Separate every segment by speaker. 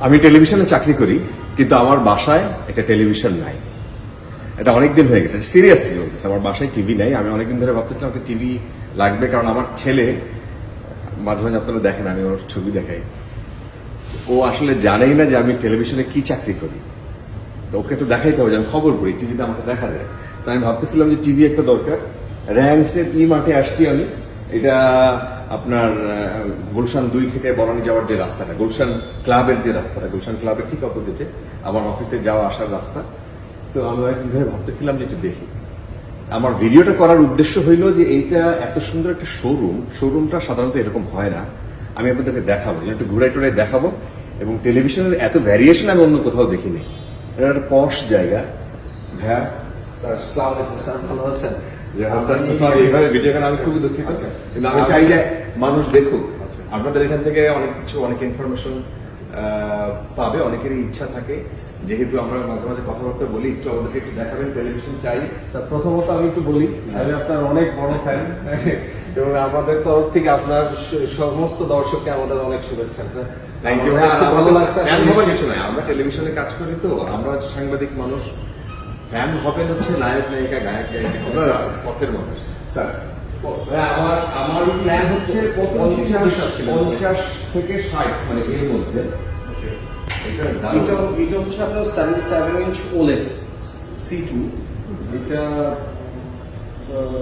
Speaker 1: আমি টেলিভিশনে চাকরি করি, কিন্তু আমার বাসায় একটা টেলিভিশন নাই। এটা অনেকদিন হয়ে গেছে। সিরিয়াসলি বলতেছে, আমার বাসায় টিভি নাই। আমি অনেকদিন ধরে ভাবতেছিলাম একটা টিভি লাগবে, কারণ আমার ছেলে, মাঝে মাঝে আপনারা দেখেন, আমি ওর ছবি দেখাই। ও আসলে জানেই না যে আমি টেলিভিশনে কি চাকরি করি। তো ওকে তো দেখাইতে হবে আমি খবর পড়ি টিভিতে আমাকে দেখা যায়। তো আমি ভাবতেছিলাম যে টিভি একটা দরকার। র্যাঙ্কসের ই মাঠে আসছি আমি। এটা আপনার গুলশান দুই থেকে বরানি যাওয়ার যে রাস্তাটা, গুলশান ক্লাবের যে রাস্তাটা, গুলশান ক্লাবের ঠিক অপোজিটে আমার অফিসে যাওয়া আসার রাস্তা। তো আমি একদিন ধরে ভাবতেছিলাম যে একটু দেখি। আমার ভিডিওটা করার উদ্দেশ্য হইল যে এইটা এত সুন্দর একটা শোরুম শোরুমটা সাধারণত এরকম হয় না। আমি আপনাদেরকে দেখাবো, একটু ঘুরাই টুরাই দেখাবো। এবং টেলিভিশনের এত ভ্যারিয়েশন আমি অন্য কোথাও দেখিনি। এটা একটা পশ জায়গা। হ্যাঁ?
Speaker 2: স্যার আলাইকুম স্যার ভালো আছেন?
Speaker 1: সরি এইভাবে ভিডিও করা আমি খুবই দুঃখিত। কিন্তু আমি চাই যে মানুষ দেখুক। আপনাদের এখান থেকে অনেক কিছু অনেক ইনফরমেশন পাবে অনেকেরই ইচ্ছা থাকে। যেহেতু আমরা মাঝে মাঝে কথাবার্তা বলি একটু আমাদেরকে একটু দেখাবেন টেলিভিশন চাই।
Speaker 2: স্যার প্রথমত আমি একটু বলি আমি আপনার অনেক বড় ফ্যান এবং আমাদের তরফ থেকে আপনার সমস্ত দর্শককে আমাদের অনেক শুভেচ্ছা স্যার
Speaker 1: থ্যাংক ইউ
Speaker 2: ভালো লাগছে।
Speaker 1: আমরা টেলিভিশনে কাজ করি তো আমরা সাংবাদিক মানুষ। ফ্যান হবেন হচ্ছে নায়ক নায়িকা গায়ক গায়িকা আমরা পথের মানুষ।
Speaker 2: স্যার
Speaker 1: হ্যাঁ, আমার আমার প্ল্যান হচ্ছে
Speaker 2: পঞ্চাশ।
Speaker 1: থেকে ষাট। মানে এর মধ্যে। এটা
Speaker 2: হচ্ছে আপনার seventy seven inch OLED C two এটা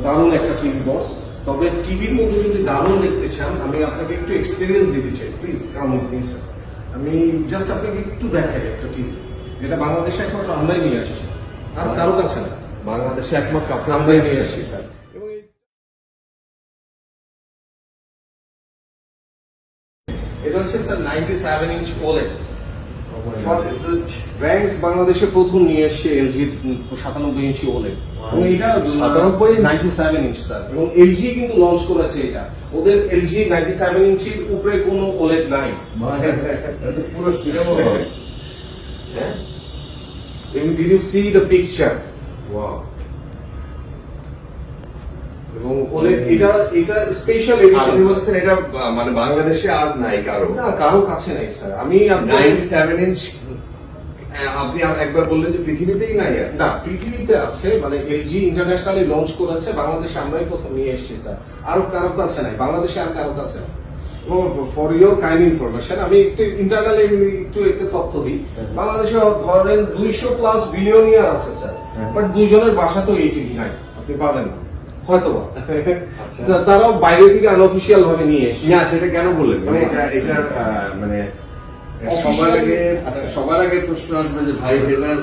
Speaker 2: দারুণ একটা টিভি বস তবে টিভির মধ্যে যদি দারুণ দেখতে চান আমি আপনাকে একটু এক্সপিরিয়েন্স দিতে চাই। প্লিজ কাম প্লিজ আমি জাস্ট আপনাকে একটু দেখাই একটা টিভি যেটা বাংলাদেশে একমাত্র আমরাই নিয়ে আসছি। আর কারও কাছে না।
Speaker 1: বাংলাদেশে একমাত্র
Speaker 2: আমরাই নিয়ে আসছি স্যার। এটা হচ্ছে sir ninety seven inch OLED Rangs বাংলাদেশে প্রথম নিয়ে এসছে এলজি সাতানব্বই ইঞ্চি ওলেড এবং এটা
Speaker 1: 97
Speaker 2: নাইনটি সেভেন ইঞ্চ স্যার। এবং এলজি কিন্তু লঞ্চ করেছে এটা। ওদের এলজি নাইনটি সেভেন ইঞ্চির উপরে কোনো ওলেড নাই।
Speaker 1: পুরো সিনেমা হ্যাঁ? ওয়াও
Speaker 2: এবং ওলেড এটা এটা স্পেশাল
Speaker 1: আপনি
Speaker 2: এডিশন
Speaker 1: বলছেন এটা মানে বাংলাদেশে আর নাই কারও।
Speaker 2: না কারও কাছে নাই স্যার আমি
Speaker 1: নাইনটি সেভেন ইঞ্চ আপনি একবার বললেন যে পৃথিবীতেই নাই আর।
Speaker 2: না পৃথিবীতে আছে মানে এলজি ইন্টারন্যাশনালি লঞ্চ করেছে বাংলাদেশে আমরাই প্রথম নিয়ে এসেছি স্যার আরও কারও কাছে নাই বাংলাদেশে আর কারও কাছে নাই। ফর ইউর কাইন্ড ইনফরমেশন আমি একটু ইন্টারনালি একটু একটা তথ্য দিই। বাংলাদেশে ধরেন দুইশো প্লাস বিলিয়নিয়ার আছে স্যার
Speaker 1: হ্যাঁ।
Speaker 2: বাট দুইজনের বাসা তো এই নাই আপনি পাবেন। না হয়তো
Speaker 1: আচ্ছা।
Speaker 2: তারাও বাইরে থেকে আনঅফিসিয়াল ভাবে নিয়ে এসেছে।
Speaker 1: না সেটা কেন বললেন? মানে এটা মানে সবার আগে
Speaker 2: আচ্ছা।
Speaker 1: সবার আগে প্রশ্ন আসবে যে ভাই এটার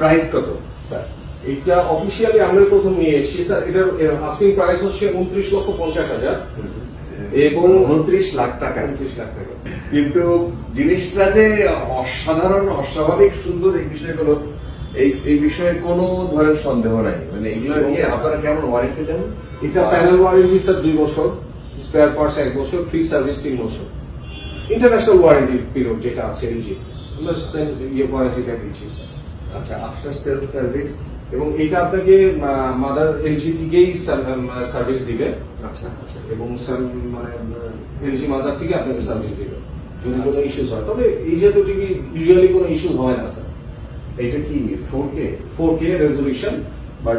Speaker 1: প্রাইস কত?
Speaker 2: স্যার এটা অফিসিয়ালি আমরা প্রথম নিয়ে এসেছি স্যার এটার আস্কিং প্রাইস হচ্ছে উনত্রিশ লক্ষ পঞ্চাশ হাজার। এবং
Speaker 1: উনত্রিশ লাখ টাকা।
Speaker 2: উনত্রিশ লাখ টাকা।
Speaker 1: কিন্তু জিনিসটা যে অসাধারণ অস্বাভাবিক সুন্দর এই বিষয়গুলো এই এই বিষয়ে কোনো ধরনের সন্দেহ নাই। মানে এগুলো নিয়ে আপনারা কেমন ওয়ারেন্টি দেন
Speaker 2: এটা প্যানেল ওয়ারেন্টি স্যার দুই বছর স্পেয়ার পার্টস এক বছর ফ্রি সার্ভিস তিন বছর। ইন্টারন্যাশনাল ওয়ারেন্টি পিরিয়ড যেটা আছে এলজি আমরা ইয়ে ওয়ারেন্টিটা দিচ্ছি স্যার
Speaker 1: আচ্ছা আফটার সেল সার্ভিস
Speaker 2: এবং এটা আপনাকে মাদার এলজি থেকেই সার্ভিস দিবে।
Speaker 1: আচ্ছা আচ্ছা।
Speaker 2: এবং সার- মানে এলজি মাদার থেকে আপনাকে সার্ভিস দিবে যদি কোনো ইস্যুস হয় তবে এই জাতীয় টিভি ইউজুয়ালি কোনো ইস্যুস হয় না স্যার।
Speaker 1: এটা কি four K
Speaker 2: four K resolution but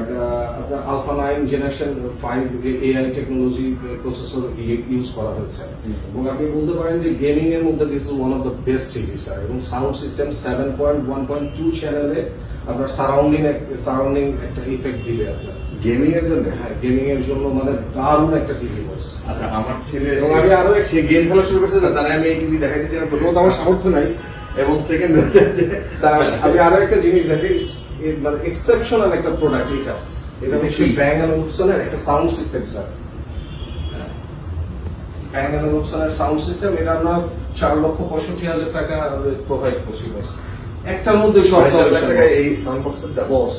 Speaker 2: আপনার alpha nine generation five AI technology processor use করা হয়েছে এবং আপনি বলতে পারেন যে গেমিং এর মধ্যে this is one of the best TV sir. এবং sound system seven point one point two চ্যানেলে আপনার সারাউন্ডিং সারাউন্ডিং একটা ইফেক্ট দিবে আপনার।
Speaker 1: গেমিং এর জন্য
Speaker 2: হ্যাঁ গেমিং এর জন্য মানে দারুণ একটা টিভি বস
Speaker 1: আচ্ছা আমার ছেলে
Speaker 2: আমি আরও
Speaker 1: সে গেম খেলা শুরু করছে না তারা আমি এই টিভি দেখাইতে চাই প্রথমত আমার সামর্থ্য নাই এবং সেকেন্ড হচ্ছে
Speaker 2: আমি আরও একটা জিনিস দেখি মানে এক্সেপশনাল একটা প্রোডাক্ট এটা। এটা হচ্ছে ব্যাং এন্ড উৎসনের একটা sound system sir. Bang and উৎসনের sound system এটা আমরা চার লক্ষ পঁয়ষট্টি হাজার টাকা প্রোভাইড করছি বস একটার মধ্যে সব boss।
Speaker 1: এই সাউন্ড বক্সের
Speaker 2: বস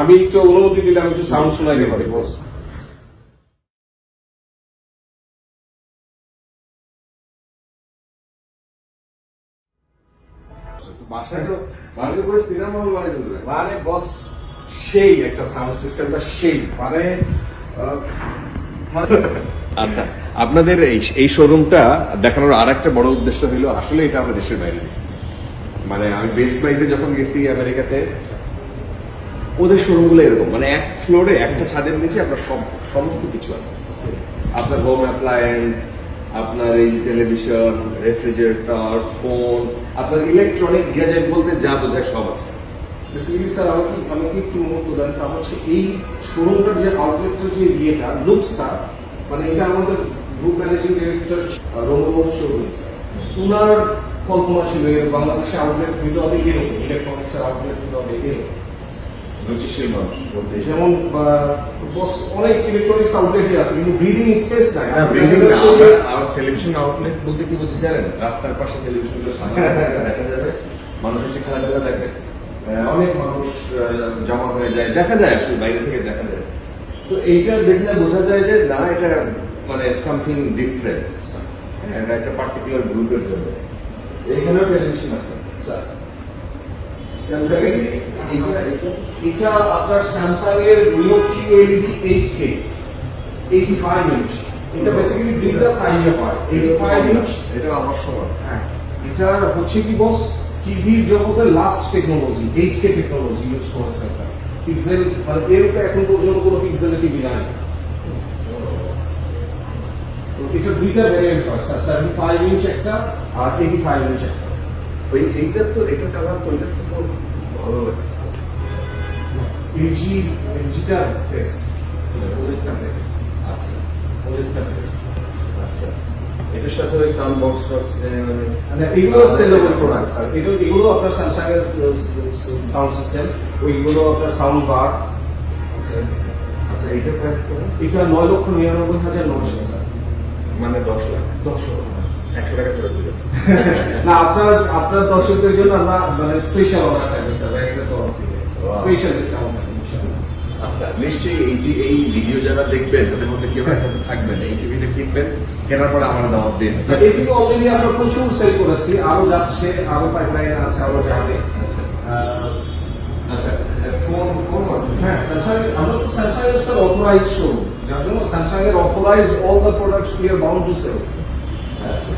Speaker 2: আমি একটু অনুমতি দিলে আমি একটু সাউন্ড শোনাইতে পারি বস
Speaker 1: সিনেমা হল
Speaker 2: মানে বস, সেই একটা সাউন্ড সেই মানে
Speaker 1: আচ্ছা আপনাদের এই শোরুমটা দেখানোর আর একটা বড় উদ্দেশ্য হলো, আসলে এটা আমরা দেশের বাইরে গেছি মানে আমি বেস্ট বাইতে যখন গেছি আমেরিকাতে, ওদের শোরুমগুলো এরকম। মানে এক ফ্লোরে একটা ছাদের নিচে আপনার সব, সমস্ত কিছু আছে। আপনার হোম অ্যাপ্লায়েন্স আপনার এই টেলিভিশন রেফ্রিজারেটর ফোন আপনার ইলেকট্রনিক গ্যাজেট বলতে যা বোঝায় সব আছে।
Speaker 2: বেসিক্যালি স্যার আমাকে আমাকে একটু দেন তা হচ্ছে এই শোরুমটার যে আউটলেটটার যে ইয়েটা লুকসটা মানে এটা আমাদের group managing director Chowdhury sir ওনার কল্পনা ছিল এর বাংলাদেশে আউটলেটগুলো হবে এরকম ইলেকট্রনিক্স এর আউটলেটগুলো হবে এরকম যেমন বস অনেক ইলেকট্রনিক্স আউটলেটই আছে কিন্তু ব্রিদিং স্পেস নাই।
Speaker 1: টেলিভিশন আউটলেট বলতে কি বলতে জানেন? রাস্তার পাশে টেলিভিশনগুলো দেখা যাবে মানুষ এসে খেলাধুলা দেখে। অনেক মানুষ জমা হয়ে যায়। দেখা যায় আসলে বাইরে থেকে দেখা যায়। তো এইটা দেখলে বোঝা যায় যে না এটা মানে সামথিং ডিফারেন্ট এটা একটা পার্টিকুলার গ্রুপের জন্য। এইখানেও টেলিভিশন আছে।
Speaker 2: স্যার
Speaker 1: এইটা- এইটা-
Speaker 2: এটা আপনার স্যামসাং এর নিও কিউএলইডি 8K 85 ইঞ্চ এটা বেসিক্যালি দুইটা সাইজে পায় 85 ইঞ্চ
Speaker 1: এটা আমার সময়
Speaker 2: হ্যাঁ। এটা হচ্ছে কি বস টিভির জগতের last technology 8K technology use করেছে পিক্সেল মানে এর এখন পর্যন্ত কোনো পিক্সেল টিভি নাই। তো এটা দুইটা ভ্যারিয়েন্ট হয় স্যার 75 ইঞ্চ একটা আর 85 ইঞ্চ একটা।
Speaker 1: ওই এইটা তো এটা কালার তো এটা তো ভালো লাগে
Speaker 2: এলজি এলজিটা বেস্ট ওদেরটা বেস্ট
Speaker 1: আচ্ছা
Speaker 2: ওদেরটা বেস্ট
Speaker 1: আচ্ছা। এটার সাথে ওই সাউন্ড বক্স
Speaker 2: মানে এগুলো সেলেবল প্রোডাক্ট স্যার এগুলো এগুলো আপনার স্যামসাং এর সাউন্ড সিস্টেম ওইগুলো আপনার সাউন্ড বার
Speaker 1: আচ্ছা এইটা প্রাইস কত?
Speaker 2: এটা নয় লক্ষ নিরানব্বই হাজার নশো স্যার
Speaker 1: মানে দশ লাখ।
Speaker 2: দশ
Speaker 1: একশো টাকা ফেরত দিল
Speaker 2: না আপনার আপনার দর্শকদের জন্য আমরা মানে স্পেশাল অর্ডার থাকবে স্যার ব্যাগসের তরফ থেকে স্পেশাল ডিসকাউন্ট
Speaker 1: আচ্ছা নিশ্চয়ই এই যে এই ভিডিও যারা দেখবেন তাদের মধ্যে কেউ থাকবেন এই টিভিটা কিনবেন কেনার পর আমার দাওয়াত দিন
Speaker 2: এটিকে অলরেডি আমরা প্রচুর সেল করেছি। আরও যাচ্ছে আরও পাইপলাইন আছে আরও যাবে।
Speaker 1: আচ্ছা।
Speaker 2: হ্যাঁ স্যামসাং আমরা তো স্যামসাং এর স্যার অথরাইজ শোরুম যার জন্য স্যামসাং এর authorise all the products we are bound to sell
Speaker 1: আচ্ছা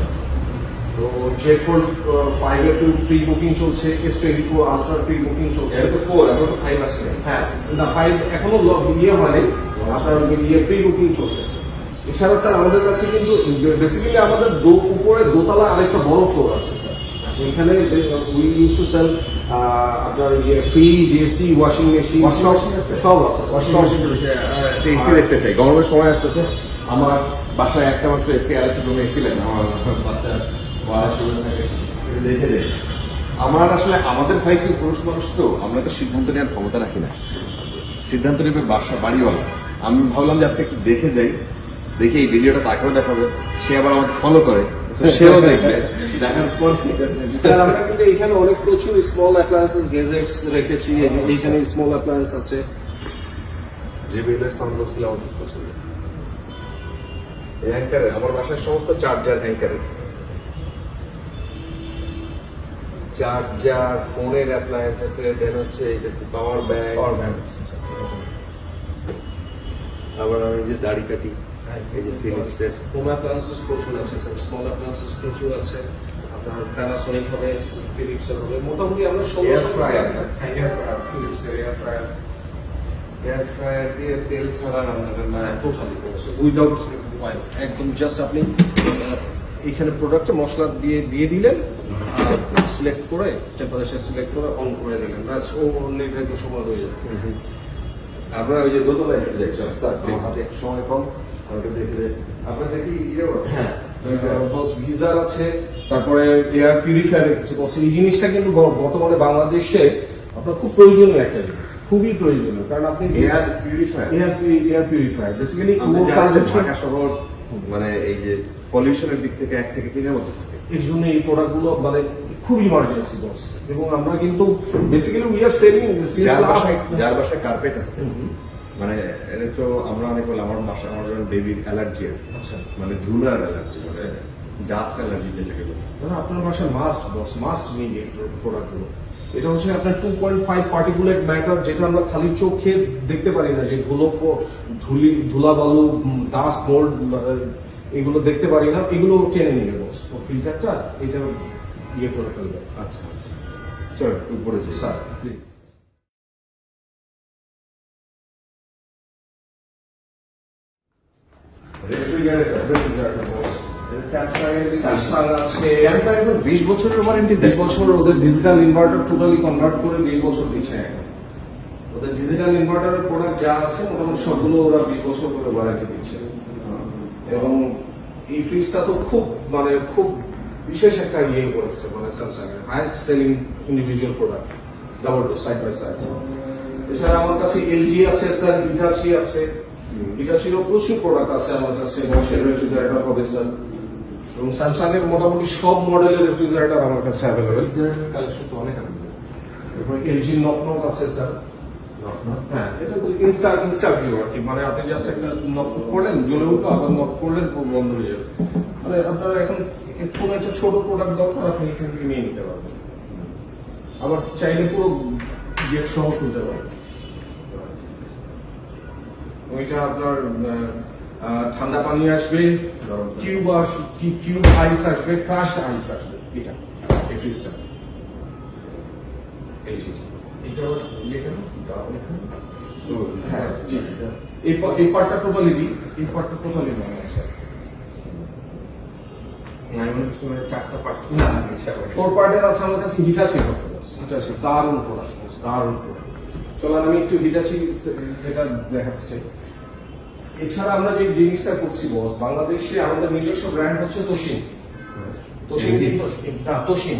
Speaker 2: তো জেড ফোল্ড ফাইভ এর প্রি বুকিং চলছে S twenty four ultra pre booking চলছে।
Speaker 1: এটা তো ফোর এখন তো ফাইভ আসে
Speaker 2: হ্যাঁ না ফাইভ এখনও ইয়ে হয়নি আপনার ইয়ে প্রি বুকিং চলছে। এছাড়া স্যার আমাদের কাছে কিন্তু বেসিক্যালি আমাদের উপরে দোতলা আরেকটা বড় ফ্লোর আছে স্যার এখানে উই ইউজ টু সেল আপনার ইয়ে ফ্রিজ এসি ওয়াশিং মেশিন সব? সব আছে।
Speaker 1: ওয়াশিং মেশিন এসি দেখতে চাই। গরমের সময় আসতেছে আমার বাসায় একটা মাত্র এসি আর একটা রুমে এসি লাগে আমার বাচ্চা দেখে দেয় আমার আসলে আমাদের ভাই কি পুরুষ মানুষ তো? আমরা তো সিদ্ধান্ত নেওয়ার ক্ষমতা রাখি না। সিদ্ধান্ত নেবে বাসা বাড়িওয়ালা। আমি ভাবলাম যে আজকে একটু দেখে যাই। দেখে এই ভিডিওটা তাকেও দেখাবে। সে আবার আমাকে ফলো করে। সেও দেখবে। দেখার পর
Speaker 2: স্যার আমরা কিন্তু এখানে অনেক প্রচুর স্মল অ্যাপ্লায়েন্সেস গেজেটস রেখেছি। এইখানে স্মল অ্যাপ্লায়েন্স আছে।
Speaker 1: যে বেলের সাউন্ড বক্সগুলো আমার খুব পছন্দ। এই অ্যাঙ্কারের আমার বাসার সমস্ত চার্জার অ্যাঙ্কারের চার্জার ফোনের অ্যাপ্লায়েন্স আছে দেন হচ্ছে এই পাওয়ার ব্যাংক
Speaker 2: পাওয়ার ব্যাংক
Speaker 1: আবার আমি যে দাড়ি কাটি। এই যে ফিলিপসের
Speaker 2: হোম অ্যাপ্লায়েন্সেস প্রচুর আছে স্যার স্মল অ্যাপ্লায়েন্সেস প্রচুর আছে। আপনার প্যানাসোনিক হবে ফিলিপসের হবে। মোটামুটি আমরা
Speaker 1: fryer.
Speaker 2: এয়ার ফ্রায়ার ফিলিপসের এয়ার ফ্রায়ার
Speaker 1: এয়ার ফ্রায়ার দিয়ে তেল ছাড়া রান্না টান্না
Speaker 2: টোটালি উইদাউট অয়েল একদম জাস্ট আপনি এখানে প্রোডাক্টে মশলা দিয়ে দিয়ে দিলেন সিলেক্ট করে টেম্পারেচার সিলেক্ট করে অন করে দিলেন। ব্যাস ও নির্ধারিত সময় হয়ে যাবে।
Speaker 1: আমরা ওই যে দোতলায় সময় কম। আমাকে দেখে আপনার দেখি ইয়েও আছে।
Speaker 2: হ্যাঁ। গিজার আছে তারপরে এয়ার পিউরিফায়ার বস এই জিনিসটা কিন্তু বর্তমানে বাংলাদেশে আপনার খুব প্রয়োজনীয় একটা জিনিস। খুবই প্রয়োজনীয়। কারণ আপনি
Speaker 1: air purifier
Speaker 2: air air purifier basically
Speaker 1: Dhaka শহর মানে এই যে পলিউশনের দিক থেকে এক থেকে তিনের মধ্যে
Speaker 2: এর জন্য এই প্রোডাক্টগুলো মানে খুব ইমার্জেন্সি বস এবং আমরা কিন্তু বেসিক্যালি উই আর
Speaker 1: বাসায় যার বাসায় কার্পেট আছে মানে এটা তো আমরা অনেক বলে আমার বাসা আমার যখন বেবির অ্যালার্জি আছে।
Speaker 2: আচ্ছা।
Speaker 1: মানে ধুলার অ্যালার্জি মানে ডাস্ট অ্যালার্জি যেটাকে বলে।
Speaker 2: আপনার বাসায় মাস্ট বস মাস্ট এই প্রোডাক্টগুলো এটা হচ্ছে আপনার two point five particulate matter যেটা আমরা খালি চোখে দেখতে পারি না যে ধুলো ধুলি ধুলাবালু দাস মোল্ড এগুলো দেখতে পারি না এগুলো টেনে নিয়ে বস ফিল্টারটা এটা ইয়ে করে ফেলবে।
Speaker 1: আচ্ছা আচ্ছা। চল উপরে
Speaker 2: sir please inverter totally convert করে ওদের ডিজিটাল ইনভার্টারের প্রোডাক্ট যা আছে এবং এই ফ্রিজটা তো খুব মানে খুব বিশেষ একটা ইয়ে করেছে মানে স্যামসাং এর selling individual product double side by side এছাড়া আমার কাছে এলজি আছে। ইটাচিরও প্রচুর প্রোডাক্ট আছে আমার কাছে বসের রেফ্রিজারেটর হবে স্যার এবং স্যামসাং এর মোটামুটি সব মডেলের রেফ্রিজারেটর আমার কাছে অ্যাভেলেবেল
Speaker 1: কালেকশন তো অনেক আছে
Speaker 2: এরপর এলজি নক নক আছে স্যার হ্যাঁ এটা ইনস্টা ইনস্টা ভিউ আর কি। মানে আপনি জাস্ট একটা নক করলেন জ্বলে উঠল আবার নক করলেন বন্ধ হয়ে যাবে। মানে আপনার এখন কোনো একটা ছোট প্রোডাক্ট দরকার আপনি এখান থেকে নিয়ে নিতে পারবেন। আবার চাইলে পুরো গেট সহ তুলতে পারবেন। ওইটা আপনার ঠান্ডা পানি আসবে কিউব আস কিউব আইস আসবে ক্রাশড আইস আসবে এটা এই ফ্রিজটা। এই যে এটা ইয়ে কেন? দাও
Speaker 1: তো
Speaker 2: হ্যাঁ জি। এই পার্টটা টোটালি দি এই পার্টটা টোটালি নয় স্যার
Speaker 1: চারটা পার্ট
Speaker 2: না ফোর পার্টের আছে আমার কাছে হিটাচি হিটাচি দারুণ প্রোডাক্ট দারুণ প্রোডাক্ট চলো আমি একটু হিটাচি যেটা দেখাচ্ছি চাই। এছাড়া আমরা যে জিনিসটা করছি বস বাংলাদেশে আমাদের নিজস্ব ব্র্যান্ড হচ্ছে তোশিন তোশিন? না তোশিন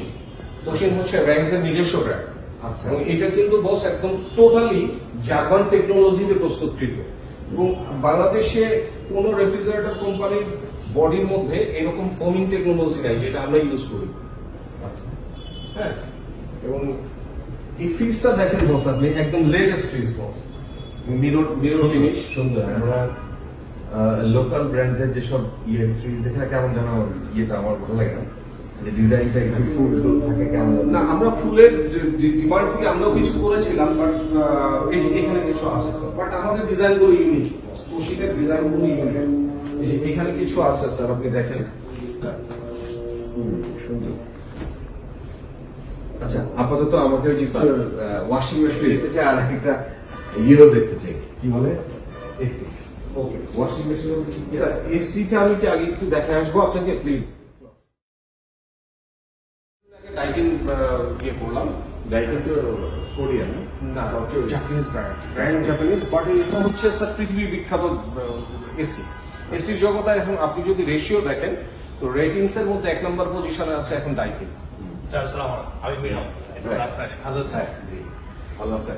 Speaker 2: তোশিন হচ্ছে র্যাঙ্কসের নিজস্ব ব্র্যান্ড
Speaker 1: আচ্ছা।
Speaker 2: এবং এটা কিন্তু বস একদম টোটালি জার্মান টেকনোলজিতে প্রস্তুতকৃত। এবং বাংলাদেশে কোন রেফ্রিজারেটর কোম্পানির বডির মধ্যে এরকম ফোমিং টেকনোলজি নাই যেটা আমরা ইউজ করি।
Speaker 1: আচ্ছা।
Speaker 2: হ্যাঁ? এবং এই ফ্রিজটা দেখেন বস আপনি একদম latest fridge boss mirror mirror finish
Speaker 1: সুন্দর আমরা লোকাল ব্র্যান্ডসের যেসব ইয়ে ফ্রিজ দেখে না কেমন যেন ইয়েটা আমার ভালো লাগে না। যে ডিজাইনটা একটু ফুল ফুল থাকে কেমন
Speaker 2: না আমরা ফুলের ডিমান্ড থেকে আমরাও কিছু করেছিলাম বাট এখানে কিছু আছে স্যার বাট আমাদের ডিজাইনগুলো ইউনিক তোশিকের ডিজাইনগুলো ইউনিক এখানে কিছু আছে স্যার আপনি দেখেন।
Speaker 1: হুম, সুন্দর। আচ্ছা আপাতত আমাকে ওই যে ওয়াশিং মেশিন এসেছে আর একটা ইয়েও দেখতে চাই। কি বলে? AC
Speaker 2: okay
Speaker 1: washing machine
Speaker 2: sir এসিটা আমি কি আগে একটু দেখে আসব আপনাকে প্লিজ ডাইকিন ইয়ে করলাম
Speaker 1: ডাইকেন তো কোরিয়ান
Speaker 2: না? Japanese brand brand Japanese but এটা হচ্ছে স্যার পৃথিবীর বিখ্যাত এসি এসির জগতে এখন আপনি যদি রেশিও দেখেন তো রেটিংস এর মধ্যে এক নম্বর পজিশনে আছে এখন ডাইকিন
Speaker 3: স্যার আসসালামু আলাইকুম। আমি মিলন ভালো স্যার।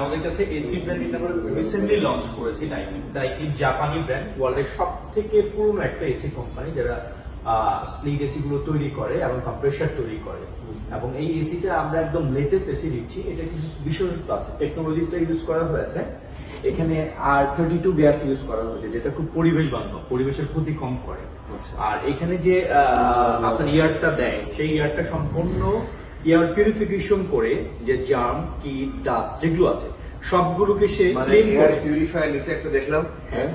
Speaker 3: আমাদের কাছে এসি ব্র্যান্ড এটা রিসেন্টলি লঞ্চ করেছি ডাইকিন ডাইকিন জাপানি ব্র্যান্ড ওয়ার্ল্ডের সব থেকে পুরনো একটা এসি কোম্পানি যারা স্প্লিট এসি গুলো তৈরি করে এবং কম্প্রেসার তৈরি করে। এবং এই এসিটা আমরা একদম লেটেস্ট এসি দিচ্ছি। এটা কিছু বিশেষত্ব আছে। টেকনোলজিটা ইউজ করা হয়েছে। এখানে R thirty two gas use করা হয়েছে যেটা খুব পরিবেশ বান্ধব পরিবেশের ক্ষতি কম করে। আর এখানে যে আপনার ইয়ারটা দেয় সেই ইয়ারটা সম্পূর্ণ এয়ার পিউরিফিকেশন করে যে জার্ম কি ডাস্ট যেগুলো আছে সবগুলোকে সে
Speaker 1: মানে
Speaker 3: ক্লিন করে।
Speaker 1: পিউরিফায়ার নিচে একটা দেখলাম হ্যাঁ?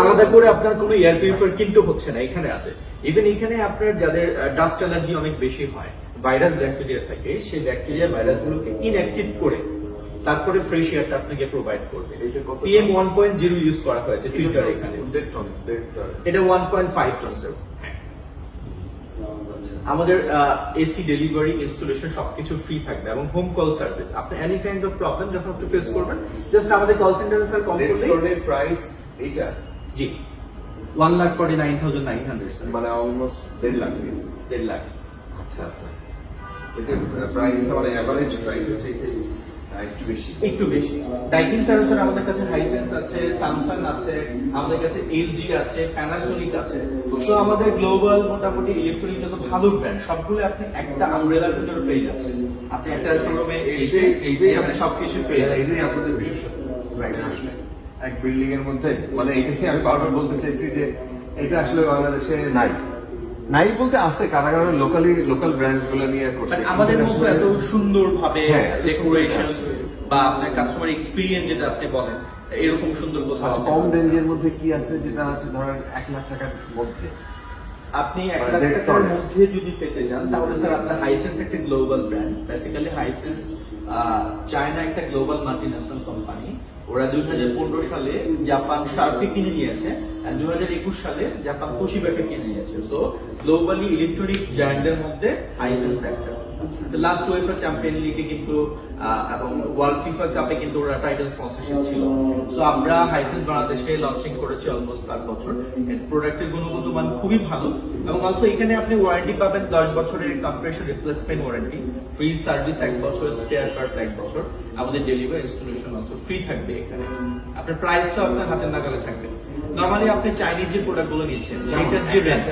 Speaker 3: আলাদা করে আপনার কোনো এয়ার পিউরিফায়ার কিনতে হচ্ছে না এখানে আছে। ইভেন এখানে আপনার যাদের ডাস্ট অ্যালার্জি অনেক বেশি হয় ভাইরাস ব্যাকটেরিয়া থাকে সেই ব্যাকটেরিয়া ভাইরাসগুলোকে ইনঅ্যাক্টিভ করে তারপরে ফ্রেশ এয়ারটা আপনাকে প্রোভাইড করবে। PM one point zero use করা হয়েছে ফিল্টার
Speaker 1: এটা
Speaker 3: এখানে। এটা ওয়ান পয়েন্ট ফাইভ টনসের আমাদের এসি ডেলিভারি ইনস্টলেশন সবকিছু ফ্রি থাকবে এবং হোম কল সার্ভিস আপনি এনি কাইন্ড অফ প্রবলেম যখন একটু ফেস করবেন জাস্ট আমাদের কল সেন্টারে স্যার কল করলে
Speaker 1: প্রাইস এইটা?
Speaker 3: জি। One lakh forty nine thousand nine hundred
Speaker 1: মানে অলমোস্ট দেড় লাখ
Speaker 3: দেড় লাখ
Speaker 1: আচ্ছা আচ্ছা। এটা প্রাইসটা মানে অ্যাভারেজ প্রাইস আছে। এটা একটু বেশি।
Speaker 3: একটু বেশি। ডাইকিন আমাদের কাছে হাইসেন্স আছে স্যামসাং আছে আমাদের কাছে এলজি আছে প্যানাসোনিক আছে। তো আমাদের গ্লোবাল মোটামুটি ইলেকট্রনিক যত ভালো ব্র্যান্ড সবগুলো আপনি একটা আমব্রেলার ভিতরে পেয়ে যাচ্ছেন। আপনি একটা শোরুমে এসে
Speaker 1: এইটাই
Speaker 3: এখানে সবকিছু পেয়ে যাচ্ছেন।
Speaker 1: এটাই আপনাদের বিশেষত্ব আসলে এক বিল্ডিং এর মধ্যে মানে এটাকে আমি বারবার বলতে চাইছি যে এটা আসলে বাংলাদেশে নাই। নাই বলতে আছে কারাগারের লোকালি লোকাল ব্র্যান্ডসগুলো নিয়ে করছে।
Speaker 3: আমাদের মতো এত সুন্দর ভাবে ডেকোরেশন বা আপনার কাস্টমার এক্সপিরিয়েন্স যেটা আপনি বলেন এরকম সুন্দর কোথাও
Speaker 1: আচ্ছা কম রেঞ্জের মধ্যে কি আছে যেটা হচ্ছে ধরেন এক লাখ টাকার মধ্যে?
Speaker 3: আপনি এক
Speaker 1: মানে
Speaker 3: লাখ টাকার মধ্যে যদি পেতে চান তাহলে স্যার আপনার হাইসেন্স একটা global brand basically Hisense China একটা গ্লোবাল মাল্টিন্যাশনাল কোম্পানি ওরা দুই হাজার পনেরো সালে জাপান শার্পকে কিনে নিয়েছে। দুই হাজার একুশ সালে জাপান তোশিবাকে কিনে নিয়েছে সো গ্লোবালি ইলেকট্রনিক জায়ান্টের মধ্যে হাইসেন্স একটা লাস্ট ওয়েফার চ্যাম্পিয়ন লিগে কিন্তু এবং ওয়ার্ল্ড ফিফা কাপে কিন্তু ওরা টাইটেল স্পন্সরশিপ ছিল। সো আমরা হাইসেন্স বাংলাদেশে লঞ্চিং করেছি অলমোস্ট পাঁচ বছর। প্রোডাক্টের গুণগত মান খুবই ভালো। এবং অলসো এখানে আপনি ওয়ারেন্টি পাবেন দশ বছরের compression replacement warranty free service এক বছর স্পেয়ার পার্টস এক বছর। আমাদের ডেলিভারি ইনস্টলেশন অলসো ফ্রি থাকবে এখানে। আপনার প্রাইসটা আপনার হাতের নাগালে থাকবে। নর্মালি আপনি চাইনিজ যে প্রোডাক্টগুলো নিচ্ছেন সেটার যে রেঞ্জ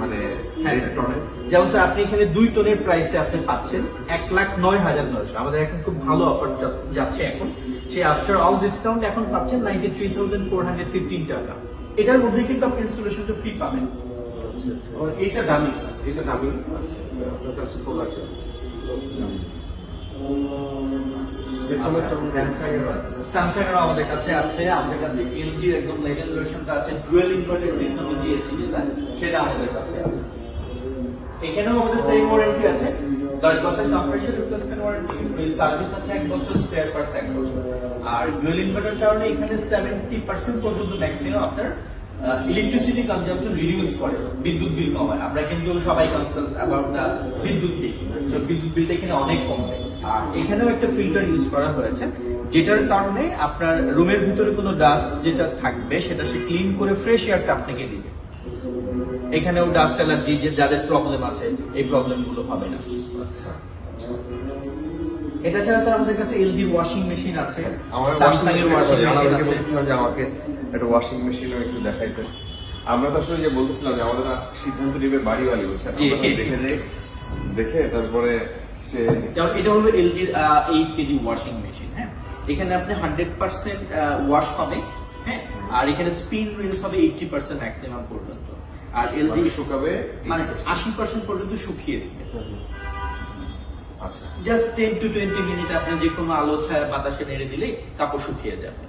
Speaker 1: মানে
Speaker 3: হ্যাঁ যেমন স্যার আপনি এখানে দুই টনের প্রাইসটা আপনি পাচ্ছেন। এক লাখ নয় হাজার নয়শো। আমাদের এখন খুব ভালো অফার যাচ্ছে এখন। সেই আফটার অল ডিসকাউন্ট এখন পাচ্ছেন ninety three thousand four hundred fifteen টাকা। এটার মধ্যে কিন্তু আপনি ইনস্টলেশনটা ফ্রি পাবেন।
Speaker 2: আর এইটা দামি স্যার এটা দামি। আছে আপনার কাছে
Speaker 1: আচ্ছা, স্যামসাং এর
Speaker 3: আমাদের কাছে আছে। আমাদের কাছে এলজির একদম লেটেস্ট ভার্সনটা আছে। ডুয়েল ইনভার্টার টেকনোলজি এসি যেটা সেটা আমাদের কাছে আছে। এখানেও আমাদের সেম ওয়ারেন্টি আছে। দশ বছর কম্প্রেসার রিপ্লেসমেন্ট ওয়ারেন্টি সার্ভিস আছে, এক বছর স্পেয়ার পার্টস এক বছর। আর ডুয়েল ইনভার্টার কারণে এখানে সেভেন্টি পার্সেন্ট পর্যন্ত ম্যাক্সিমাম আপনার ইলেকট্রিসিটি কনজাম্পশন রিডিউস করে, বিদ্যুৎ বিল কমায়। আমরা কিন্তু সবাই কনসার্নস অ্যাবাউট দ্য বিদ্যুৎ বিল তো বিদ্যুৎ বিলটা এখানে অনেক কমবে। আর এখানেও একটা ফিল্টার ইউজ করা হয়েছে, যেটার কারণে আপনার রুমের ভিতরে কোনো ডাস্ট যেটা থাকবে, সেটা সে ক্লিন করে ফ্রেশ এয়ারটা আপনাকে দিবে। এখানেও ডাস্ট অ্যালার্জি যে যাদের প্রবলেম আছে এই প্রবলেমগুলো হবে না।
Speaker 1: আচ্ছা।
Speaker 3: এটা ছাড়া স্যার আমাদের কাছে এলজি ওয়াশিং মেশিন আছে
Speaker 1: আমার
Speaker 3: ওয়াশিং মেশিন আছে।
Speaker 1: যে আমাকে একটা ওয়াশিং একটু দেখাইতে। আমরা তো আসলে যে বলতেছিলাম যে আমাদের সিদ্ধান্ত নিবে বাড়িওয়ালি বুঝছেন?
Speaker 3: জি।
Speaker 1: দেখে যাই দেখে তারপরে
Speaker 3: এটা হলো এলজির এইট কেজি ওয়াশিং মেশিন হ্যাঁ? এখানে আপনি হান্ড্রেড পার্সেন্ট ওয়াশ হবে হ্যাঁ? আর এখানে স্পিন রিলস হবে এইটটি পার্সেন্ট ম্যাক্সিমাম পর্যন্ত। আর এলজি
Speaker 1: শুকাবে
Speaker 3: মানে আশি পার্সেন্ট পর্যন্ত শুকিয়ে দিবে। Just ten to twenty minute আপনি যে কোনো আলো ছায়া বাতাসে নেড়ে দিলে কাপড় শুকিয়ে যাবে।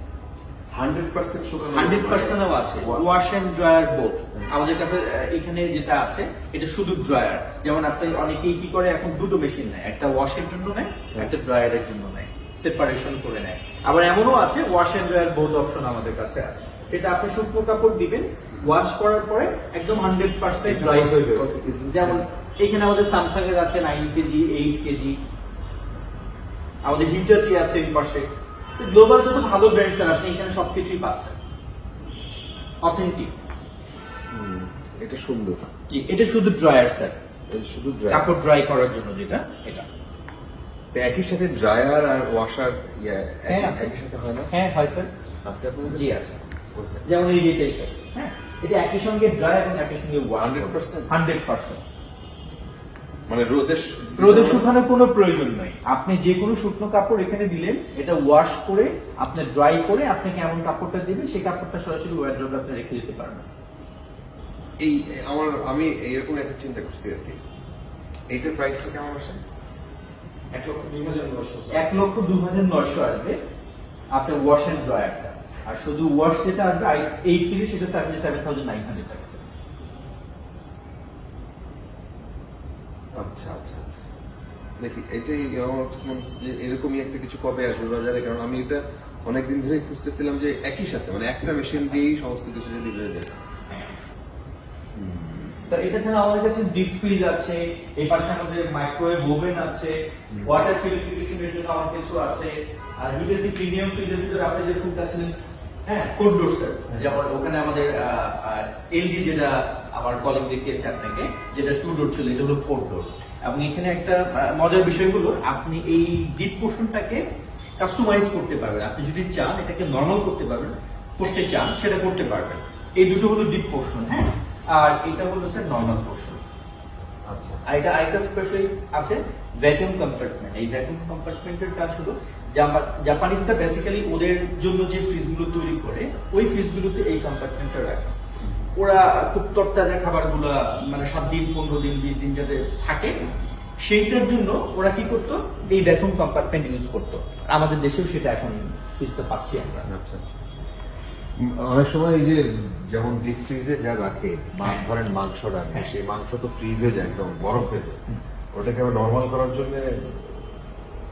Speaker 1: হান্ড্রেড
Speaker 3: পার্সেন্টও আছে। ওয়াশ এন্ড ড্রায়ার বোথ আমাদের কাছে এখানে যেটা আছে এটা শুধু ড্রায়ার যেমন আপনি অনেকেই কি করে এখন দুটো মেশিন নেয়। একটা ওয়াশের জন্য নেয় একটা ড্রায়ারের জন্য নেয়। সেপারেশন করে নেয়। আবার এমনও আছে wash and dryer both option আমাদের কাছে আছে। এটা আপনি শুকনো কাপড় দিবেন ওয়াশ করার পরে একদম হান্ড্রেড পার্সেন্ট ড্রাই হয়ে যাবে। যেমন এখানে আমাদের স্যামসাং এর আছে নাইন কেজি এইট কেজি। আমাদের হিটাচি আছে এই পাশে। গ্লোবাল যত ভালো ব্র্যান্ড স্যার আপনি এখানে সবকিছুই পাচ্ছেন। অথেন্টিক
Speaker 1: এটা সুন্দর।
Speaker 3: জি এটা শুধু ড্রায়ার স্যার
Speaker 1: শুধু।
Speaker 3: কাপড় ড্রাই করার জন্য যেটা এটা।
Speaker 1: একই সাথে ড্রায়ার আর ওয়াশার
Speaker 3: হ্যাঁ।
Speaker 1: একই সাথে হয় না?
Speaker 3: হ্যাঁ হয় স্যার
Speaker 1: আছে
Speaker 3: জি আছে। যেমন এই যেটাই স্যার হ্যাঁ? এটা একই সঙ্গে ড্রাই এবং একই সঙ্গে ওয়াশ
Speaker 1: 100%
Speaker 3: হান্ড্রেড পার্সেন্ট
Speaker 1: মানে রোদে
Speaker 3: রোদে শুকানোর কোনো প্রয়োজন নাই। আপনি যে কোনো শুকনো কাপড় এখানে দিলেন এটা ওয়াশ করে আপনি ড্রাই করে আপনাকে এমন কাপড়টা দিবেন সেই কাপড়টা সরাসরি ওয়ার্ড্রোবে আপনি রেখে দিতে পারবেন।
Speaker 1: এই আমার আমি এইরকম একটা চিন্তা করছি আর কি। এইটার প্রাইসটা কেমন আসে?
Speaker 2: এক লক্ষ দুই হাজার নশো
Speaker 3: এক লক্ষ দু হাজার নয়শো আসবে আপনার ওয়াশ এন্ড ড্রয়ারটা আর শুধু ওয়াশ যেটা আসবে এইট কেজি সেটা seventy seven thousand nine hundred টাকা
Speaker 1: আচ্ছা আচ্ছা আচ্ছা। দেখি এটাই যে এরকমই একটা কিছু কবে আসবে বাজারে? কারণ আমি এটা অনেকদিন ধরে খুঁজতেছিলাম যে একই সাথে মানে একটা মেশিন দিয়েই সমস্ত কিছু যদি হয়ে যায়।
Speaker 3: স্যার এটা ছাড়া আমাদের কাছে ডিপ ফ্রিজ আছে এই পাশে আমাদের মাইক্রোওয়েভ ওভেন আছে ওয়াটার পিউরিফিকেশনের জন্য আমার কিছু আছে আর হিটেসি প্রিমিয়াম ফ্রিজের ভিতরে আপনি যেরকম চাচ্ছিলেন হ্যাঁ ফোর ডোর স্যার যেমন ওখানে আমাদের এলজি যেটা আমার কলিগ দেখিয়েছে আপনাকে যেটা টু ডোর ছিল এটা হলো ফোর ডোর এবং এখানে একটা মজার বিষয় হলো আপনি এই ডিপ পোর্শনটাকে কাস্টমাইজ করতে পারবেন। আপনি যদি চান এটাকে নর্মাল করতে পারবেন করতে চান সেটা করতে পারবেন। এই দুটো হলো ডিপ পোর্শন হ্যাঁ? আর এটা হলো স্যার নর্মাল পোর্শন
Speaker 1: আচ্ছা।
Speaker 3: আর এটা আরেকটা স্পেশাল আছে ভ্যাকুয়াম কম্পার্টমেন্ট এই ভ্যাকুয়াম কম্পার্টমেন্টের কাজ হলো জাপানিজরা বেসিক্যালি ওদের জন্য যে ফ্রিজগুলো তৈরি করে ওই ফ্রিজগুলোতে এই কম্পার্টমেন্টটা রাখে। ওরা খুব তরতাজা খাবারগুলো মানে সাত দিন পনেরো দিন বিশ দিন যাতে থাকে সেইটার জন্য ওরা কি করতো এই ভ্যাকুম কম্পার্টমেন্ট ইউজ করতো। আমাদের দেশেও সেটা এখন সুইচটা পাচ্ছি আমরা।
Speaker 4: আচ্ছা আচ্ছা। অনেক সময় এই যে যেমন ডিপ ফ্রিজে যা রাখে
Speaker 3: হ্যাঁ।
Speaker 4: ধরেন মাংস রাখে
Speaker 3: হ্যাঁ।
Speaker 4: সেই মাংস তো ফ্রিজ হয়ে যায় একদম বরফ হয়ে যায় ওটাকে আবার নর্মাল করার জন্য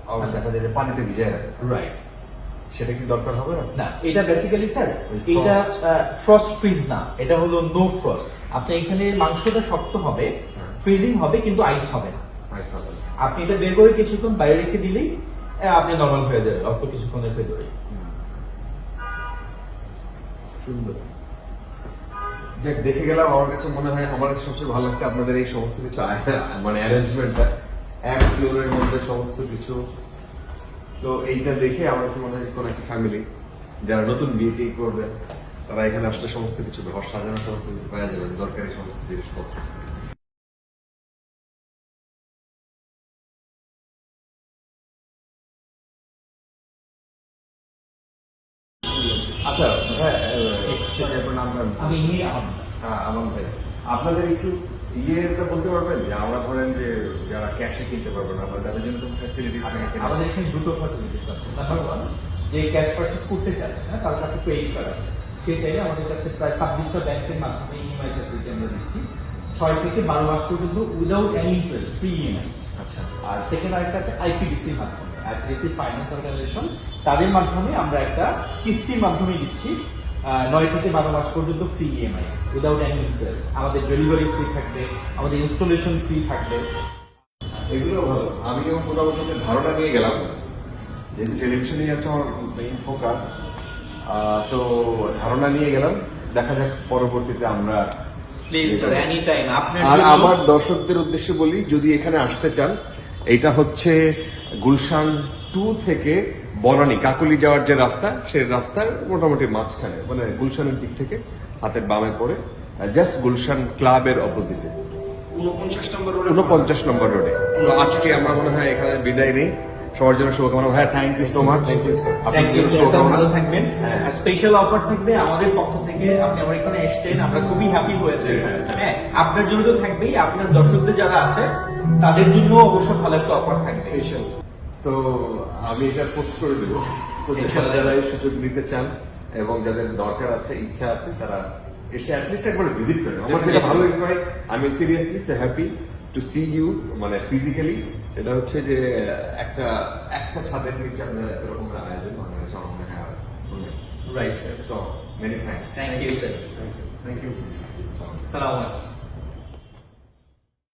Speaker 4: আবার দেখা যায় যে পানিতে ভিজায় রাখে
Speaker 3: রাইট
Speaker 4: সেটা কি দরকার হবে? না
Speaker 3: না এটা বেসিক্যালি স্যার এটা ফ্রস্ট ফ্রিজ না এটা হলো নো ফ্রস্ট আপনি এখানে মাংসটা শক্ত হবে
Speaker 4: হ্যাঁ।
Speaker 3: ফ্রিজিং হবে কিন্তু আইস হবে না।
Speaker 4: আইস হবে
Speaker 3: আপনি এটা বের করে কিছুক্ষণ বাইরে রেখে দিলেই আপনি নর্মাল হয়ে যাবে অল্প কিছুক্ষণের ভেতরে
Speaker 4: সুন্দর। যাক দেখে গেলাম আমার কাছে মনে হয় আমার সবচেয়ে ভালো লাগছে আপনাদের এই সমস্ত কিছু মানে অ্যারেঞ্জমেন্টটা এক ফ্লোরের মধ্যে সমস্ত কিছু তো এইটা দেখে আমার কাছে মনে হয় কোনো একটা ফ্যামিলি যারা নতুন বিয়ে করবে তারা এখানে আসলে সমস্ত কিছু ঘর সাজানো সমস্ত কিছু পাওয়া যাবে দরকারি সমস্ত জিনিসপত্র আচ্ছা হ্যাঁ
Speaker 3: আমি।
Speaker 4: হ্যাঁ আমার ভাই আপনাদের একটু ইয়েটা বলতে পারবেন যে আমরা ধরেন যে যারা ক্যাশে কিনতে পারবেন না তাদের জন্য ফ্যাসিলিটিস
Speaker 3: আমাদের এখানে দুটো ফ্যাসিলিটিস আছে। নাম্বার ওয়ান যে ক্যাশ পার্সেস করতে চাচ্ছে না তার কাছে ক্রেডিট কার্ড আছে সে চাইলে আমাদের কাছে প্রায় ছাব্বিশটা ব্যাংকের মাধ্যমে ইএমআই ফ্যাসিলিটি আমরা দিচ্ছি। ছয় থেকে বারো মাস পর্যন্ত without any interest free EMI
Speaker 4: আচ্ছা।
Speaker 3: আর সেকেন্ড আরেকটা আছে আইপিডিসির মাধ্যমে। আইপিডিসি ফাইন্যান্স অর্গানাইজেশন তাদের মাধ্যমে আমরা একটা কিস্তির মাধ্যমে দিচ্ছি। নয় থেকে বারো মাস পর্যন্ত free EMI without any interest আমাদের ডেলিভারি ফ্রি থাকবে আমাদের ইনস্টলেশন ফ্রি থাকবে।
Speaker 4: এগুলো ভালো। আমিও মোটামুটি একটা ধারণা নিয়ে গেলাম যেহেতু টেলিভিশনই হচ্ছে আমার মেইন ফোকাস সো ধারণা নিয়ে গেলাম দেখা যাক পরবর্তীতে আমরা
Speaker 3: এনি টাইম আপনার
Speaker 1: আর আমার দর্শকদের উদ্দেশ্যে বলি যদি এখানে আসতে চান এটা হচ্ছে গুলশান টু থেকে বনানী কাকুলি যাওয়ার যে রাস্তা সেই রাস্তার মোটামুটি মাঝখানে মানে গুলশানের দিক থেকে হাতের বামে পড়ে জাস্ট গুলশান ক্লাবের অপোজিটে
Speaker 2: উনপঞ্চাশ নম্বর রোডে
Speaker 1: নম্বর রোডে তো আজকে আমরা মনে হয় এখানে বিদায় নেই। সবার জন্য শুভকামনা। ভাই thank you so much thank you
Speaker 3: thank you ভালো থাকবেন।
Speaker 1: হ্যাঁ।
Speaker 3: স্পেশাল অফার থাকবে আমাদের পক্ষ থেকে। আপনি আমার এখানে এসেছেন আমরা খুবই হ্যাপি হয়েছে।
Speaker 1: হ্যাঁ।
Speaker 3: হ্যাঁ আপনার জন্য তো থাকবেই। আপনার দর্শকদের যারা আছে তাদের জন্য অবশ্য ভালো একটা অফার থাকবে।
Speaker 2: স্পেশাল
Speaker 1: তো আমি এটা পোস্ট করে দেবো। যারা এই সুযোগ নিতে চান এবং যাদের দরকার আছে ইচ্ছা আছে তারা এসে অ্যাটলিস্ট একবার ভিজিট করেন আমার যেটা ভালো লাগছে ভাই আমি seriously say happy to see you মানে ফিজিক্যালি এটা হচ্ছে যে একটা একটা ছাদের নিচে আপনার এরকম আয়োজন মানে আমার মনে হয়।
Speaker 3: Right sir
Speaker 1: so many thanks
Speaker 3: thank you sir
Speaker 1: thank you
Speaker 3: সালাম আলাইকুম।